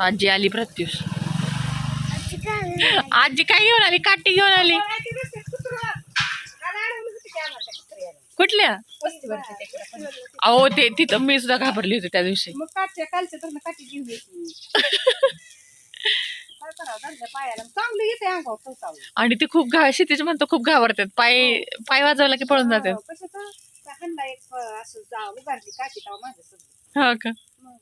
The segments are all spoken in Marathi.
आजी आली प्रत्युष. आजी काय घेऊन आली? काठी घेऊन आली. कुठल्या? अहो ते तिथं मी सुद्धा घाबरली होती त्या दिवशी. आणि ते खूप घा क्षितिज म्हणतो खूप घाबरतात. पाय पाय वाजवला की पळून जातात. हो, कसं तर त्या हंडा एक अं, असं जा उभारली काठी तेव्हा माझ्यासमोर. हो का मग.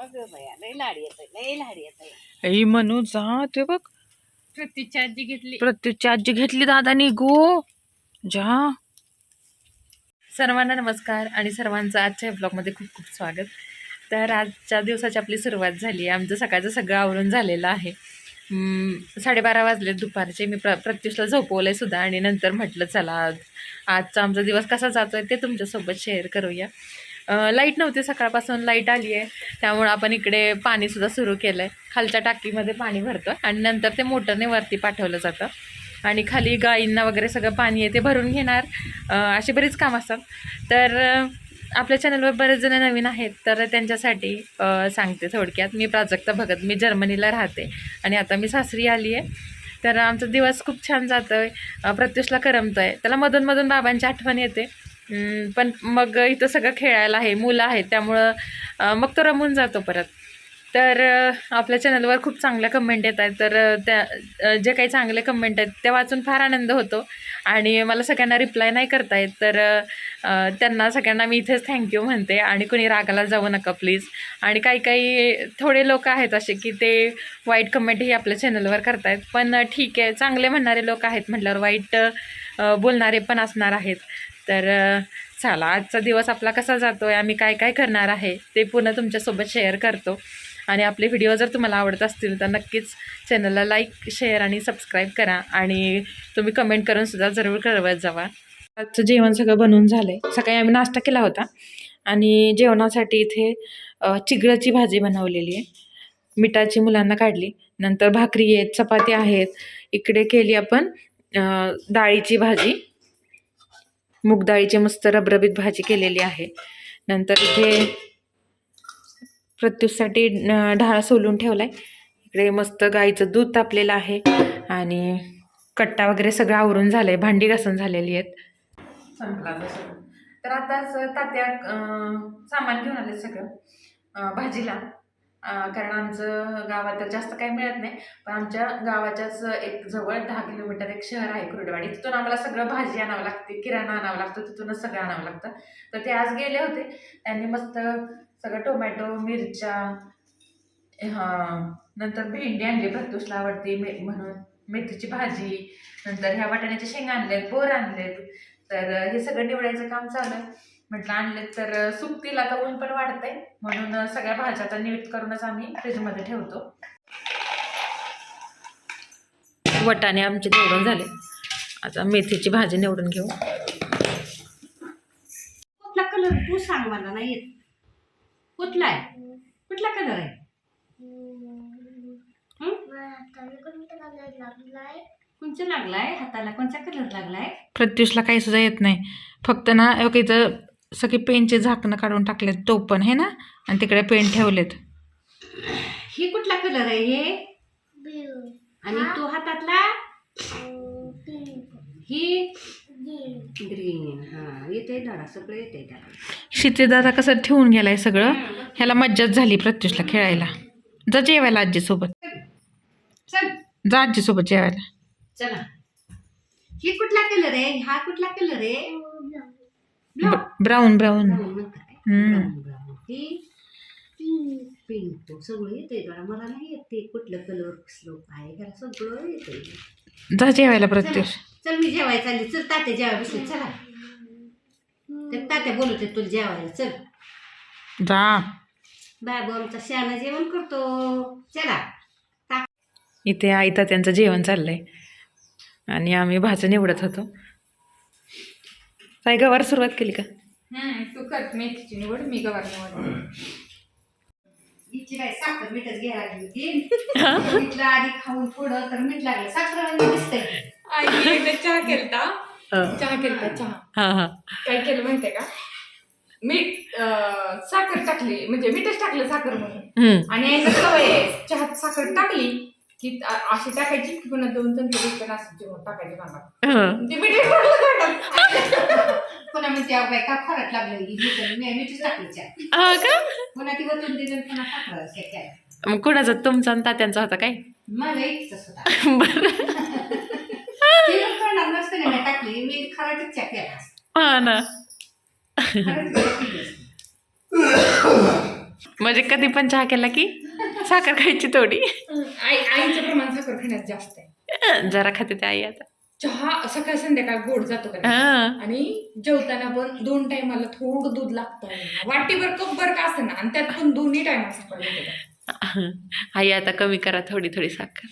अगं बया लय लाड येत लय लाड येत ही म्हणू जा ते बघ. प्रत्येकची आजी घेतली. प्रत्युषची आजी घेतली दादानी गो जा. सर्वांना नमस्कार आणि सर्वांचं आजच्या ब्लॉगमध्ये खूप खूप स्वागत. तर आजच्या दिवसाची आपली सुरुवात झाली. आहे आमचं सकाळचं सगळं आवरून झालेलं आहे. हम्म, साडेबारा वाजले दुपारचे. मी प्र प्रत्युषला झोपवलं आहे सुद्धा आणि नंतर म्हटलं चला आज आजचा आमचा दिवस कसा जातो आहे ते तुमच्यासोबत शेअर करूया. लाइट नव्हती सकाळपासून लाइट आली आहे. त्यामुळं आपण इकडे पाणीसुद्धा सुरू केलं आहे खालच्या टाकीमध्ये पाणी भरतो आणि नंतर ते मोटरने वरती पाठवलं जातं. आणि खाली गायींना वगैरे सगळं पाणी आहे ते भरून घेणार. अशी बरीच कामं असतात. तर आपल्या चॅनलवर बरेच जण नवीन आहेत तर त्यांच्यासाठी सांगते थोडक्यात. मी प्राजक्ता भगत मी जर्मनीला राहते आणि आता मी सासरी आली आहे. तर आमचा दिवस खूप छान जातो आहे प्रत्युषला करमतो आहे त्याला मधूनमधून बाबांची आठवण येते. पण मग इथं सगळं खेळायला आहे मुलं आहेत त्यामुळं मग तो रमून जातो परत. तर आपल्या चॅनलवर खूप चांगल्या कमेंट येत आहेत. तर त्या जे काही चांगले कमेंट आहेत त्या वाचून फार आनंद होतो. आणि मला सगळ्यांना रिप्लाय नाही करता येत. तर त्यांना सगळ्यांना मी इथेच थँक्यू म्हणते. आणि कोणी रागाला जाऊ नका प्लीज आणि काही काही थोडे लोक आहेत असे की ते वाईट कमेंटही आपल्या चॅनलवर करतायत. पण ठीक आहे. चांगले म्हणणारे लोक आहेत म्हटल्यावर वाईट बोलणारे पण असणार आहेत. तर चला आजचा दिवस आपला कसा जातो आहे आम्ही काय काय करणार आहे ते पुन्हा तुमच्यासोबत शेअर करतो. आणि आपले व्हिडिओ जर तुम्हाला आवडत असतील तर नक्कीच चॅनलला लाईक शेअर आणि सबस्क्राईब करा. आणि तुम्ही कमेंट करून सुद्धा जरूर कळवत जावा. आजचं जेवण सगळं बनवून झालं आहे सकाळी आम्ही नाश्ता केला होता. आणि जेवणासाठी इथे अ, चिगळाची भाजी बनवलेली आहे. मिठाची मुलांना काढली. नंतर भाकरी आहेत चपाती आहेत. इकडे केली आपण डाळीची भाजी. मूग डाळीची मस्त रबरबीत भाजी केलेली आहे. नंतर इथे प्रत्यूसाठी ढाळ सोलून आहे इकडे मस्त गाईचं दूध तापलेलं आहे आणि कट्टा वगैरे सगळं आवरून झालं आहे भांडी घासून झालेली आहेत. संपला आता तर आताच तात्या सामान घेऊन आले सगळं भाजीला. कारण आमचं गावात तर जास्त काही मिळत नाही पण आमच्या गावाच्याच एक जवळ दहा किलोमीटर एक शहर आहे कुरडवाडी. तिथून आम्हाला सगळं भाजी आणावं लागते किराणा आणावं लागतं तिथूनच सगळं आणावं लागतं. तर ते आज गेले होते. त्यांनी मस्त सगळं टोमॅटो मिरच्या हां नंतर भेंडी आणली प्रत्युषला आवडते मे म्हणून मेथीची भाजी नंतर ह्या वाटाण्याचे शेंगा आणलेत बोर आणलेत. तर हे सगळं निवडायचं काम चालू आहे. म्हटलं आणलेत तर सुकतील आता ऊन पण वाढतंय. म्हणून सगळ्या भाज्या आता नीट करूनच आम्ही फ्रीजमध्ये ठेवतो. वटाणे आमचे निवडून झाले. आता मेथीची भाजी निवडून घेऊ. कुठला कलर तू सांग मला नाही येत कुठला आहे? कुठला कलर आहे? हं? कोणचा लागलाय? हाताला कोणचा कलर लागलाय? प्रत्युषला काही सुद्धा येत नाही. फक्त ना इथं सगळे पेनचे झाकणं काढून टाकलेत टोपण हे ना? आणि तिकडे पेन ठेवलेत. ही कुठला कलर आहे हे? आणि तो हातातला? ही? ग्रीन हा येते दाडा सगळं येते त्याला शितेदादा कसं ठेवून गेलाय सगळं? ह्याला मज्जाच झाली प्रत्युषला खेळायला. जा जेवायला आजीसोबत. चल जा आजीसोबत जेवायला. चला. ही कुठला कलर आहे? हा कुठला कलर आहे? ब्राऊन ब्राऊन म्हणतात पिंक सगळं येते जरा. मला नाही येत ते कुठलं कलर स्लोप आहे. जरा सगळं येते जा जेवायला प्रत्युष चल. मी जेवायला चालली. चल तात्या जेवाय बसले. चला. ते तात्या बोलत आहेत तुला जेवायला. चल. जा. बाबू आमचा शहाणा जेवण करतो. चला. इथे आई त्यांचं जेवण चाललंय. आणि आम्ही भाज्या निवडत होतो. काय गवार सुरुवात केली का? तू कर. मेथीची निवड मी गवार निवड. हिची काय साखर मीठच घ्यायला लागली होती. आधी खाऊन थोडं तर मीठ लागलं साखर दिसतंय. आईने एकदा चहा केलता. हा. चहा केलता चहा. हा काय केलं माहितीये का? मीठ साखर टाकली. म्हणजे मीठच टाकलं साखर म्हणून. हम्म. आणि सवय चहात साखर टाकली अशी टाकायची की पुन्हा दोन चमचे दूध असं जेवण टाकायचे कामात हं. ते मीठ टाकलं पुन्हा बाई का लागलं? ही मीठच ती वतून दिलं मग कुणाचा? तुमचा आणि तात्यांचा होता काय? मला एकच होता. ती पण करणार नसते ना मी टाकली. मी खराटच केला. हा ना. म्हणजे कधी पण चहा केला की? साखर खायची थोडी. आई आईचं प्रमाण साखर खाण्यात जास्त आहे. जरा खाते ते आई आता. चहा सकाळ संध्याकाळ गोड जातो का नाही? हा. आणि जेवताना पण दोन टायमाला थोडं दूध लागतं वाटीभर कपभर का असं ना आणि त्यात पण दोन्ही टायमा साखर घेते आई आता कमी करा थोडी थोडी साखर.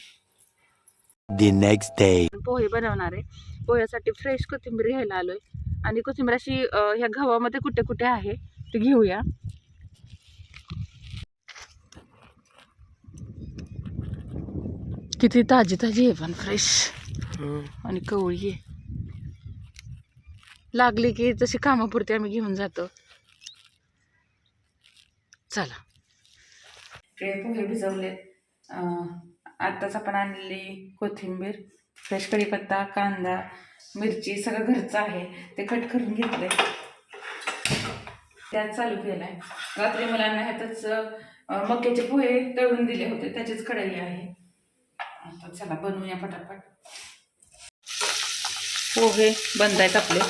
The next day. पोहे बनवणार आहे. पोह्यासाठी फ्रेश कोथिंबीर घ्यायला आलोय. आणि कोथिंबीर अशी अं, ह्या गव्हामध्ये कुठे कुठे आहे ते घेऊया. किती ताजी ताजी आहे पण फ्रेश आणि कवळी आहे. लागली की तशी कामापुरती आम्ही घेऊन जातो. चला. ते पोहे भिजवले. आत्ताच आपण आणलेली कोथिंबीर फ्रेश कढीपत्ता कांदा मिरची सगळं घरचं आहे. ते कट करून घेतलंय. त्यात चालू केलाय. रात्री मुलांना ह्यातच मक्याचे पोहे तळून दिले होते. त्याचीच कढई आहे. चला बनवूया पटापट. पोहे बंद आहेत आपले.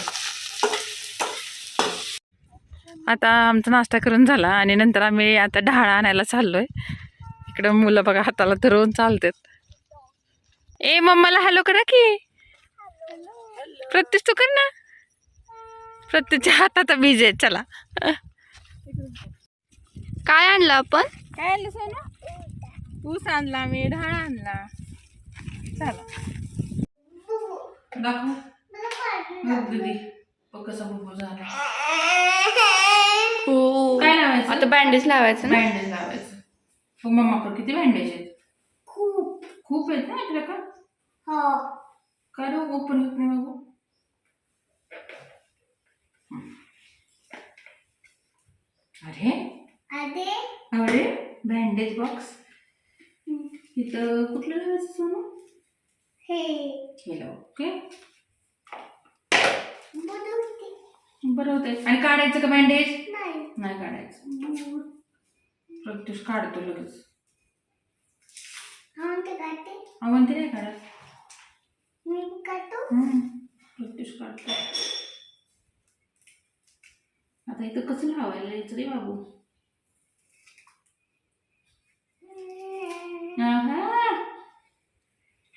आता आमचा नाश्ता करून झाला आणि नंतर आम्ही आता ढाळा आणायला चाललोय. इकडं मुलं बघा हाताला धरून चालतात. ए मम्माला हॅलो करा की. प्रत्युष तू कर ना. प्रत्युच्या हातात बीज आहे चला. काय आणलं आपण? काय आणलं ऊस आणला मी ढाळा आणला. चला दाखव. बघ दीदी बघ कसा बुबू झाला. हो. काय लावायचं? आता बँडेज लावायचं ना? बँडेज लावायचं. हो मम्मा पण किती बँडेज आहेत? खूप. खूप आहेत ना आपल्या का काय रे ओपन होत नाही बाबू. अरे? अरे बँडेज बॉक्स. इथं कुठलं लावायचं सोनू? केलं ओके? बरं होतंय. आणि काढायचं का बँडेज नाही. काढायचं. प्रत्युष काढतो लगेच. अवंती नाही काढत. प्रत्युष काढतो. आता इथं कसं लावायला यायचं रे बाबू आहा.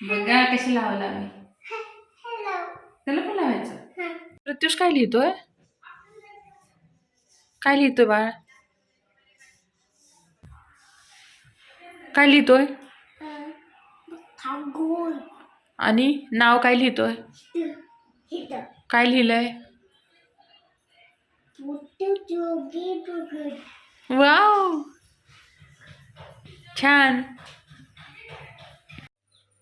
बघा कशी लावायला हवी त्याला पण लावायचं? प्रत्युष काय लिहितोय? काय लिहितोय बाळ? काय लिहितोय? आणि नाव काय लिहितोय? काय लिहिलंय? वाव! छान.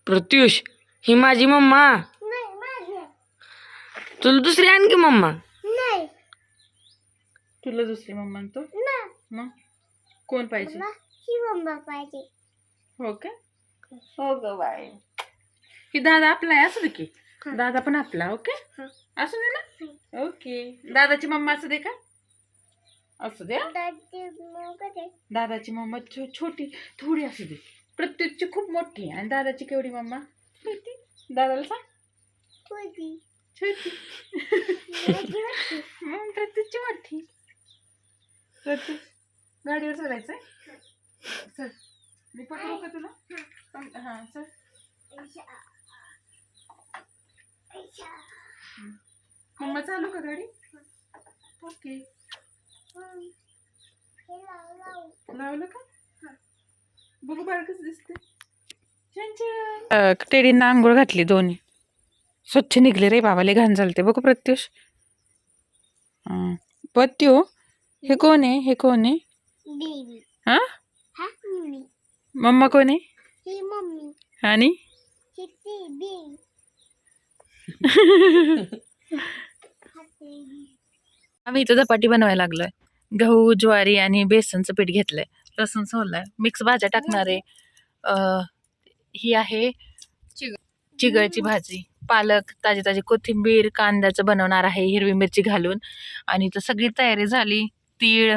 प्रत्युष ही माझी मम्मा. तुला दुसरी आणखी मम्मा. तुला दुसरी मम्मा म्हणतो मग? कोण पाहिजे? हो का? हो. ग बाय ही दादा आपला आहे असू दे की. दादा पण आपला ओके? असू दे ना? ओके. दादाची मम्मा असू दे का? असू दे हा? दादाची मम्मा छो- छोटी थोडी असू दे. प्रत्येकची खूप मोठी आहे. आणि दादाची केवढी मम्मा? दादाला सांग. छोटी. मग प्रत्येकची मोठी. प्रत्येक गाडीवर चढायचंय? चल मी पकडू का तुला? हा चल मम्मा चालू का गाडी. ओके. लावलं का? बघू बाळ कसं दिसते टेडींना आंघोळ घातली दोन्ही. स्वच्छ निघले रे बाबाले घाण झालते. बघू प्रत्युष. हां पत्यू हे कोण आहे? हे कोण आहे? हा? मम्मा कोण आहे? आणि? आम्ही इथं धपाटी बनवायला लागलोय. गहू ज्वारी आणि बेसनचं पीठ घेतलंय. लसूण सोललाय. मिक्स भाज्या टाकणार आहे. अं, ही आहे चिगळ. चिगळची भाजी. पालक ताजी ताजी कोथिंबीर कांद्याचं बनवणार आहे हिरवी मिरची घालून. आणि इथं सगळी तयारी झाली. तीळ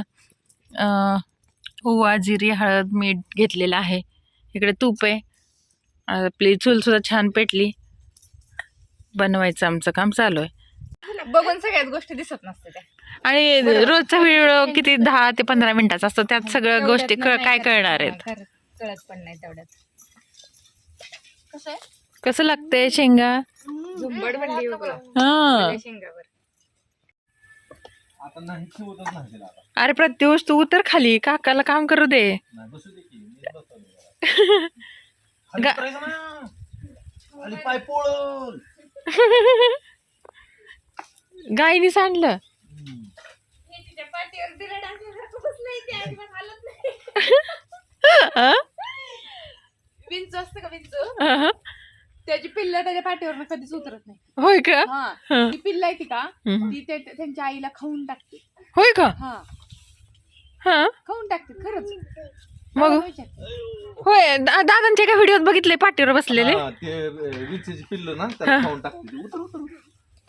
ओवा जिरी हळद मीठ घेतलेलं आहे. इकडे तूप आहे. आपली चूलसुद्धा छान पेटली. बनवायचं आमचं काम चालू आहे. बघून सगळ्याच गोष्टी दिसत नसते त्या. आणि रोजचा व्हिडिओ किती? दहा ते पंधरा मिनिटाचा असतो. त्यात सगळ्या गोष्टी काय. कळणार आहेत. कळत पण नाही तेवढ्यात. कसं लागतंय शेंगा? झुंबड बनली हा. शेंगावर अरे प्रत्युष तू उतर खाली. काकाला काम करू दे. नाही बसू दे की मी बसवलंय जरा. खाली गा- उतरायचं ना. खाली पाय पोळल गायनी सांडलं पाठीवर दिलं टाकलं नाही ते अजिबात हालत नाही अं? विंचू असतं का विंचू अहं. त्याची पिल्ल त्याच्या पाठीवर कधीच उतरत नाही. होय का? हा. हं. ती पिल्ल आहे ती का. ती त्या- त्यांच्या आईला खाऊन टाकते. होय का? हा. हा. खाऊन टाकते खरंच. मग? होय दा- दादांच्या एका व्हिडिओत बघितले पाठीवर बसलेले? हा, ते अं, विंचीची पिल्ल ना त्याला खाऊन टाकते ती. उतर उतर उतर.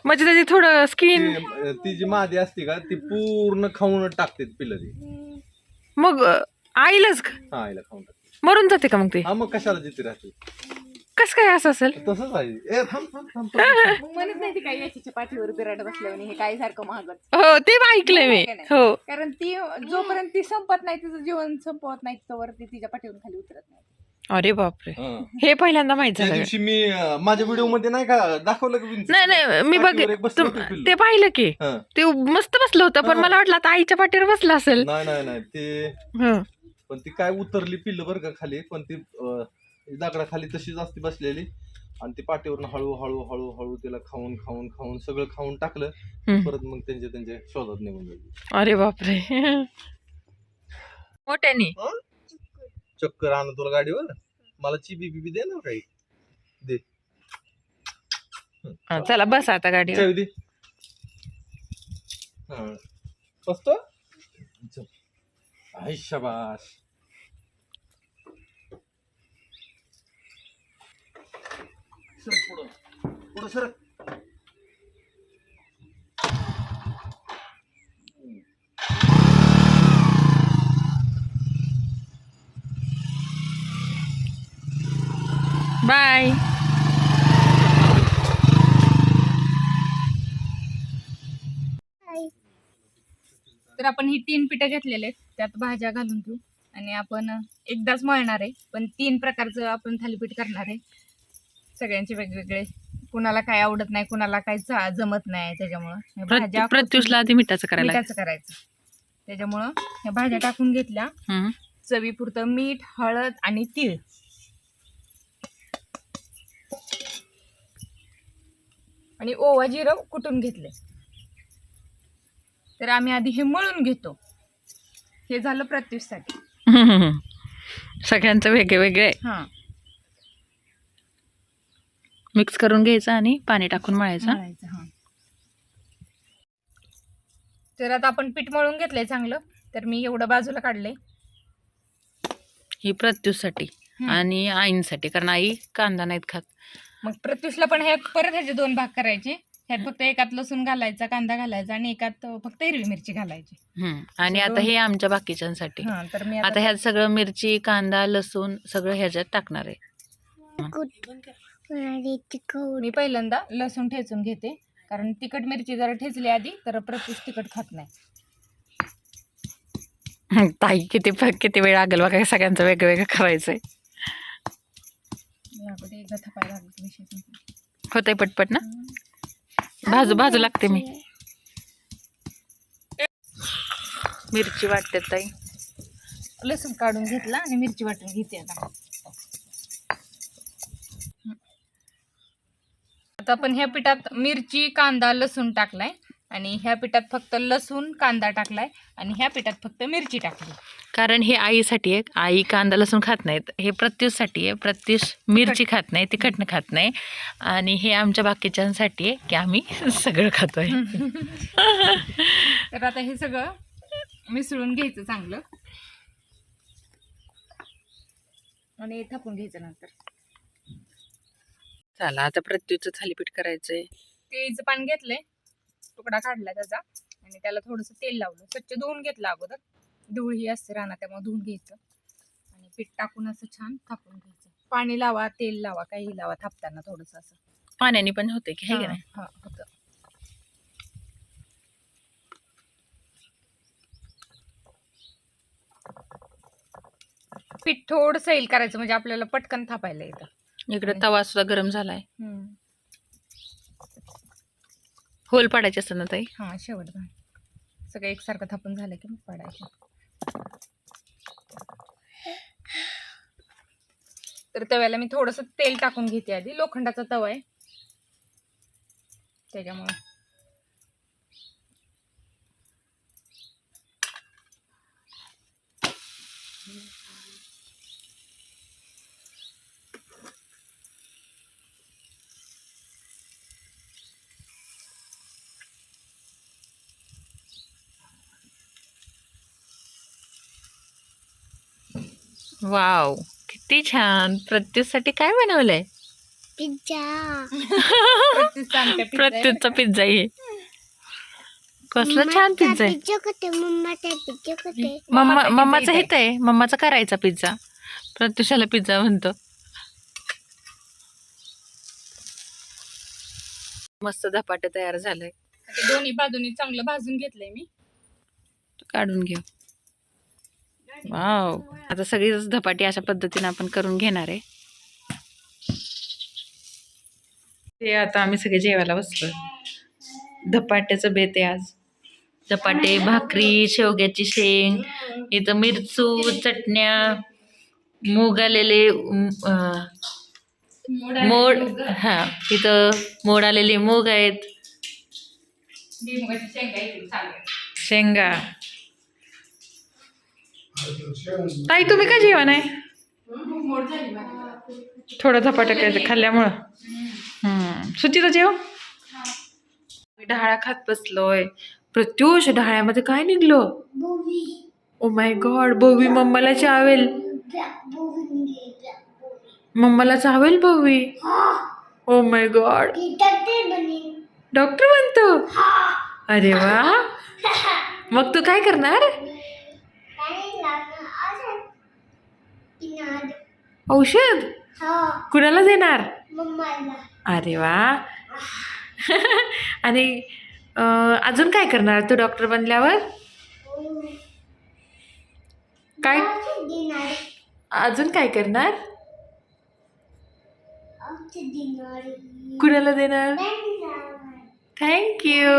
म्हणजे त्याची थोडं स्किन ती, जी मादी असते का ती पूर्ण खाऊन टाकते पिल्ल ती. मग अं, आईलाच क- हा आईला खाऊन टाकते. मरून जाते का मग ते? हा मग कशाला जिथे राहते? कस काय असं असेल? तसंच आहे. ए थांब थांब थांब, थांब. मग म्हणत नाही ती काही याच्या पाठीवर बिराड बसल्यावर हे काय सारखं महाग हो ते ऐकलंय मी. हो कारण ती जोपर्यंत ती संपत नाही तिचं जीवन संपवत नाही तोवर ती तिच्या पाठीवरून खाली उतरत नाही. अरे बापरे. हा. हे पहिल्यांदा माहीत त्या झालं. दिवशी मी अं, माझ्या व्हिडिओमध्ये नाही का दाखवलं का विंच नाही नाही मी बघ पाठीवर एक बसलं तुम- होतं पिल्लू. ते पाहिलं की. हा. ते मस्त बसलं होतं पण हा. मला वाटलं आता आईच्या पाठीवर बसलं असेल. नाही नाही नाही. ते हं. पण ती काय उतरली पिल्ल बरं का खाली पण ती अं, दगडा खाली तशीच असते बसलेली. आणि ती पाठीवरनं हळू हळू हळू हळू तिला खाऊन खाऊन खाऊन सगळं खाऊन टाकलं. परत मग त्यांच्या त्यांच्या शोधात निघून गेली. अरे बापरे. मोठ्यानी? चक्कर आणू तुला गाडीवर. मला चिबी बिबी दे ना काही. दे. चला बस आता हा. बसतो. आई शाबास सर पुढं पुढं सर बाय तर आपण ही तीन पिठं घेतलेले आहेत. त्यात भाज्या घालून घेऊ. आणि आपण एकदाच मळणार आहे. पण तीन प्रकारचं आपण थालीपीठ करणार आहे. सगळ्यांचे वेगवेगळे. कुणाला काय आवडत नाही कुणाला काय जमत नाही त्याच्यामुळं. भाज्या प्रत्य- प्रत्युषला आधी मिठाचं करायला मिठाचं करायचं. त्याच्यामुळं ह्या भाज्या टाकून घेतल्या. चवीपुरतं मीठ हळद आणि तीळ. आणि ओवा जिरं कुटून घेतले. तर आम्ही आधी हे मळून घेतो. हे झालं प्रत्युषसाठी सगळ्यांचं वेगळे वेगळे. हां. मिक्स करून घ्यायचं आणि पाणी टाकून मळायचं. मळायचं हां. तर आता आपण पीठ मळून घेतलंय चांगलं. तर मी एवढं बाजूला काढलंय. ही प्रत्युषसाठी हं. आणि आईंसाठी कारण आई कांदा नाहीत खात. मग प्रत्युषला पण हे परत ह्याचे दोन भाग करायचे. ह्यात फक्त एकात लसूण घालायचा कांदा घालायचा आणि एकात फक्त हिरवी मिरची घालायची. हं. आणि आता हे आमच्या बाकीच्यांसाठी. हां तर मी आता आता ह्यात सगळं मिरची कांदा लसूण सगळं ह्याच्यात टाकणार आहे. मी पहिल्यांदा लसूण ठेचून घेते. कारण तिखट मिरची जरा ठेचली आधी तर प्रत्युष तिखट खात नाही. ताई किती किती वेळ लागेल बघा सगळ्यांचं वेगळं वेगळं करायचंय याकडे एकदा थपायला लागलं विषय संपला. होतंय पटपट ना? भाजू भाजू लागते मी. मिरची वाटते ताई. लसूण काढून घेतला आणि मिरची वाटून घेते आता. आता आपण ह्या पिठात मिरची कांदा लसूण टाकलाय. आणि ह्या पिठात फक्त लसूण कांदा टाकलाय आणि ह्या पिठात फक्त मिरची टाकली. कारण हे आईसाठी आहे आई कांदा लसूण खात नाहीत. हे प्रत्युषसाठी आहे. प्रत्युष मिरची खात नाही तिखट खात नाही. आणि हे आमच्या बाकीच्यांसाठी आहे की आम्ही सगळं खातोय. तर आता हे सगळं मिसळून घ्यायचं चांगलं. आणि थापून घ्यायचं नंतर. चला आता प्रत्युचं थालीपीठ करायचंय. केळीचं पान घेतलंय. तुकडा काढला त्याचा आणि त्याला थोडंसं तेल लावलं. स्वच्छ धुवून घेतलं अगोदर. धूळ ही असते राहणार त्यामुळे धुवून घ्यायचं. आणि पीठ टाकून असं छान थापून घ्यायचं. पाणी लावा तेल लावा काही लावा थापताना थोडंसं असं. पाण्याने पण होते की हे की नाही? होतं. पीठ थोडं सैल करायचं म्हणजे आपल्याला पटकन थापायला येतं. इकडे तवा सुद्धा गरम झालाय. होल पाडायचे असतात ना ताई? हा शेवट घाल सगळं एकसारखं थापून झालं की मग पाडायचं. तर तव्याला मी थोडंसं तेल टाकून घेते आधी. लोखंडाचा तवा आहे. त्याच्यामुळे. वाव किती छान. प्रत्युषसाठी काय बनवलंय? आहे. प्रत्युषचा पिझ्झा आहे. कसला छान पिझ्झा आहे. मम्मा मम्माचा मम्माचं हित आहे. मम्माचा करायचा पिझ्झा. प्रत्युषाला पिझ्झा म्हणतो. मस्त धपाटे तयार झालंय. दोन्ही बाजूनी चांगलं भाजून घेतलंय मी. काढून घेऊ. वाव आता सगळीच धपाटी अशा पद्धतीने आपण करून घेणार आहे. ते आता आम्ही सगळे जेवायला बसलो. धपाट्याचं बेत आहे आज. धपाटे भाकरी शेवग्याची शेंग इथं मिरचू चटण्या मूग आलेले मोड हा इथं मोड आलेले मूग आहेत. शेंगा. ताई तुम्ही का जेवण आहे? थोडं काय खाल्ल्यामुळं. हम्म. सुचिता जेव. मी डहाळा खात बसलोय. प्रत्युष डहाळ्यामध्ये काय निघलं? ओ माय गॉड बोवी. मम्माला चावेल. मम्माला चावेल बोवी? ओ माय गॉड डॉक्टर म्हणतो अरे वा. मग तू काय करणार? औषध? कुणाला देणार? अरे वा. आणि अजून काय करणार तू डॉक्टर बनल्यावर? काय? अजून काय करणार? कुणाला देणार? थँक्यू